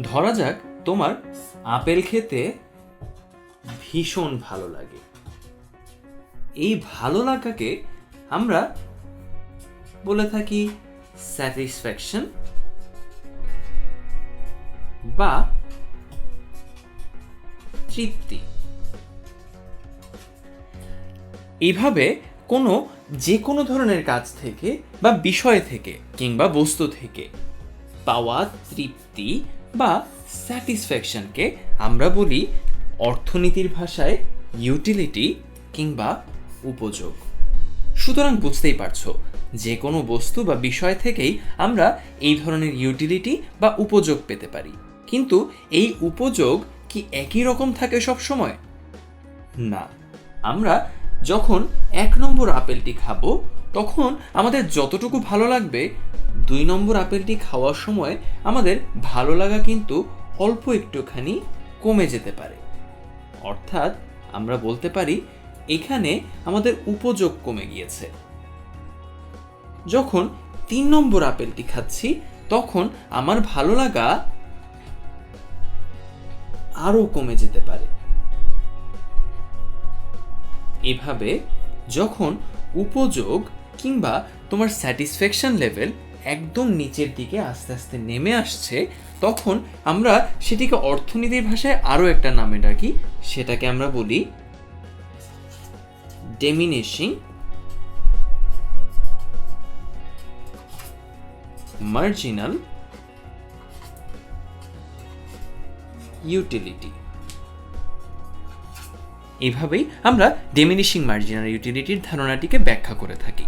ধরা যাক, তোমার আপেল খেতে ভীষণ ভালো লাগে। এই ভালো লাগাকে আমরা বলে থাকি স্যাটিসফ্যাকশন বা তৃপ্তি। এইভাবে কোনো যে কোনো ধরনের কাজ থেকে বা বিষয় থেকে কিংবা বস্তু থেকে পাওয়া তৃপ্তি বা স্যাটিসফ্যাকশনকে আমরা বলি অর্থনীতির ভাষায় ইউটিলিটি কিংবা উপযোগ। সুতরাং বুঝতেই পারছ, যে কোনো বস্তু বা বিষয় থেকেই আমরা এই ধরনের ইউটিলিটি বা উপযোগ পেতে পারি। কিন্তু এই উপযোগ কি একই রকম থাকে সব সময়? না। আমরা যখন এক নম্বর আপেলটি খাব তখন আমাদের যতটুকু ভালো লাগবে, দুই নম্বর আপেলটি খাওয়ার সময় আমাদের ভালো লাগা কিন্তু অল্প একটুখানি কমে যেতে পারে। অর্থাৎ আমরা বলতে পারি, এখানে আমাদের উপযোগ কমে গিয়েছে। যখন তিন নম্বর আপেলটি খাচ্ছি, তখন আমার ভালো লাগা আরও কমে যেতে পারে। এভাবে যখন উপযোগ কিংবা তোমার স্যাটিসফ্যাকশন লেভেল একদম নিচের দিকে আস্তে আস্তে নেমে আসছে, তখন আমরা সেটিকে অর্থনীতির ভাষায় আরও একটা নামে ডাকি, সেটাকে আমরা বলি ডেমিনেশিং মার্জিনাল ইউটিলিটি এভাবেই আমরা ডেমিনিশিং মার্জিনাল ইউটিলিটির ধারণাটিকে ব্যাখ্যা করে থাকি।